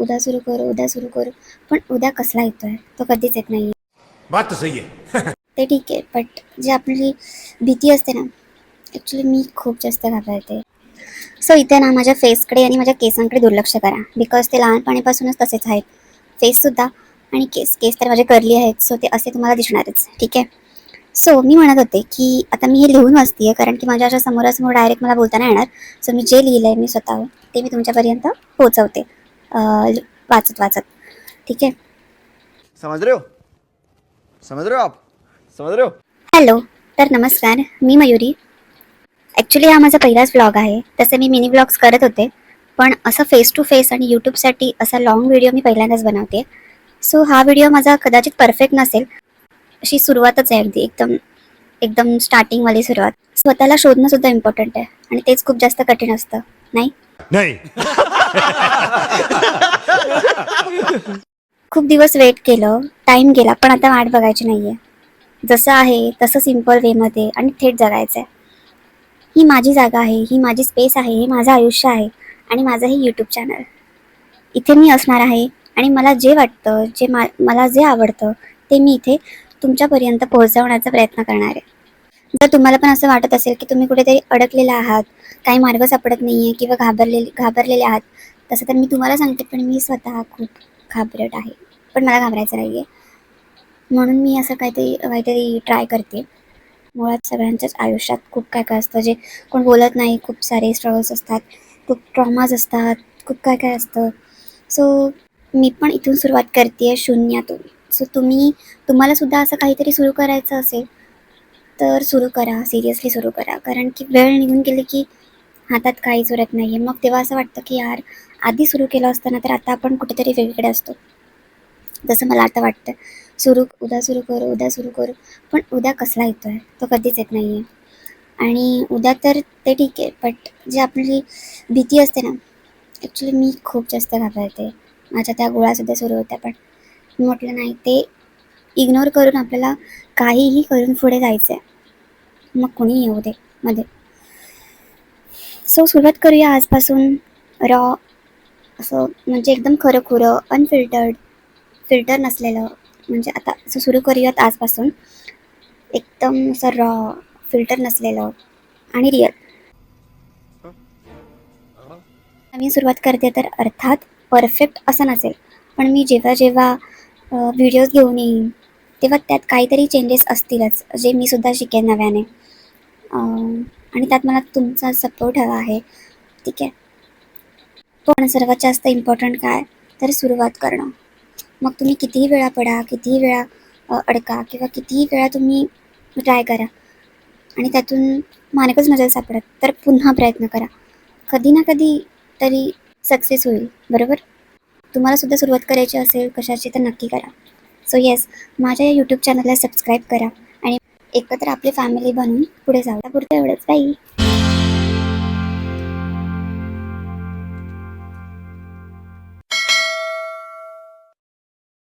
उद्या सुरू करू उद्या सुरू करू. पण उद्या कसला येतोय? तो कधीच येत नाही बात तो सही है ते ठीक आहे बट जे आपली भीती असते ना ॲक्च्युली मी खूप जास्त घाबरते. सो इथे ना माझ्या फेसकडे आणि माझ्या केसांकडे दुर्लक्ष करा. बिकॉज ते लहानपणीपासूनच तसेच आहेत. फेससुद्धा आणि केस केस तर माझे करली आहेत. सो ते असे तुम्हाला दिसणारच. ठीक आहे? सो मी म्हणत होते की आता मी हे लिहून वाचते कारण की माझ्या अशा समोरासमोर डायरेक्ट मला बोलता नाही येणार. सो मी जे लिहिलं आहे मी स्वतःहून ते मी तुमच्यापर्यंत पोहोचवते. वाचत वाचत. ठीक आहे? समझ रहे हो? समझ रहे हो आप? समझ रहे हो? हॅलो तर नमस्कार मी मयुरी. ॲक्च्युली हा माझा पहिलाच व्लॉग आहे. तसे मी मिनी व्लॉग्स करत होते. पण असं फेस टू फेस आणि यूट्यूबसाठी असा लॉंग व्हिडिओ मी पहिल्यांदाच बनवते. सो हा व्हिडिओ माझा कदाचित परफेक्ट नसेल. अशी सुरुवातच आहे अगदी. एकदम एकदम स्टार्टिंगवाली सुरुवात. स्वतःला शोधणं सुद्धा इम्पॉर्टंट आहे. आणि तेच खूप जास्त कठीण असतं. नाही? नहीं. खूप दिवस वेट केलं टाईम गेला पण आता वाट बघायची नाही आहे जसं आहे तसं सिंपल वेमध्ये आणि थेट जगायचं आहे ही माझी जागा आहे ही माझी स्पेस आहे हे माझं आयुष्य आहे आणि माझं हे यूट्यूब चॅनल इथे मी असणार आहे आणि मला जे वाटतं जे मा मला जे आवडतं ते मी इथे तुमच्यापर्यंत पोहोचवण्याचा प्रयत्न करणार आहे. जर तुम्हाला पण असं वाटत असेल की तुम्ही कुठेतरी अडकलेला आहात काही मार्ग सापडत नाही आहे किंवा घाबरलेले घाबरलेले आहात तसं तर मी तुम्हाला सांगते पण मी स्वतः खूप घाबरट आहे. पण मला घाबरायचं नाही आहे म्हणून मी असं काहीतरी काहीतरी ट्राय करते. मुळात सगळ्यांच्याच आयुष्यात खूप काय काय असतं जे कोण बोलत नाही खूप सारे स्ट्रगल्स असतात खूप ट्रॉमाज असतात खूप काय काय असतं. सो मी पण इथून सुरुवात करते आहे शून्यातून. सो तुम्ही तुम्हाला सुद्धा असं काहीतरी सुरू करायचं असेल तर सुरू करा सिरियसली सुरू करा. कारण की वेळ निघून गेली की हातात काहीच उरत नाही आहे मग तेव्हा असं वाटतं की यार आधी सुरू केलं असतं ना तर आता आपण कुठेतरी वेगळीकडे असतो. जसं मला आता वाटतं सुरू उद्या सुरू करू उद्या सुरू करू पण उद्या कसला येतो आहे तो कधीच येत नाही आहे आणि उद्या तर ते ठीक आहे बट जे आपली भीती असते ना ॲक्च्युली मी खूप जास्त घाबरते. माझ्या त्या गोळ्यासुद्धा सुरू होत्या पण मी म्हटलं नाही ते इग्नोर करून आपल्याला काहीही करून पुढे जायचं आहे मग कोणी येऊ दे मध्ये. सो सुरुवात करूया आजपासून रॉ असं म्हणजे एकदम खरं खुरं अनफिल्टर्ड फिल्टर नसलेलं. म्हणजे आता असं सुरू करूयात आजपासून. एकदम असं रॉ फिल्टर नसलेलं आणि रिअल मी सुरुवात करते तर अर्थात परफेक्ट असं नसेल. पण मी जेव्हा जेव्हा व्हिडिओज घेऊन येईन तेव्हा त्यात काहीतरी चेंजेस असतीलच जे मी सुद्धा शिकेन नव्याने. आणि त्यात मला तुमचा सपोर्ट हवा आहे. ठीक आहे? पण सर्वात जास्त इम्पॉर्टंट काय? तर सुरुवात करणं. मग तुम्ही कितीही वेळा पडा कितीही वेळा अडका किंवा कितीही वेळा तुम्ही ट्राय करा. आणि त्यातून मार्गच नजर सापडत तर पुन्हा प्रयत्न करा. कधी ना कधी तरी सक्सेस होईल बरोबर? तुम्हाला सुद्धा सुरुवात करायची असेल कशाची तर नक्की करा. सो येस माझ्या या यूट्यूब चॅनलला सबस्क्राईब करा. एकत्र आपली फॅमिली बनवून पुढे जाऊ. पुरतं एवढंच बाई.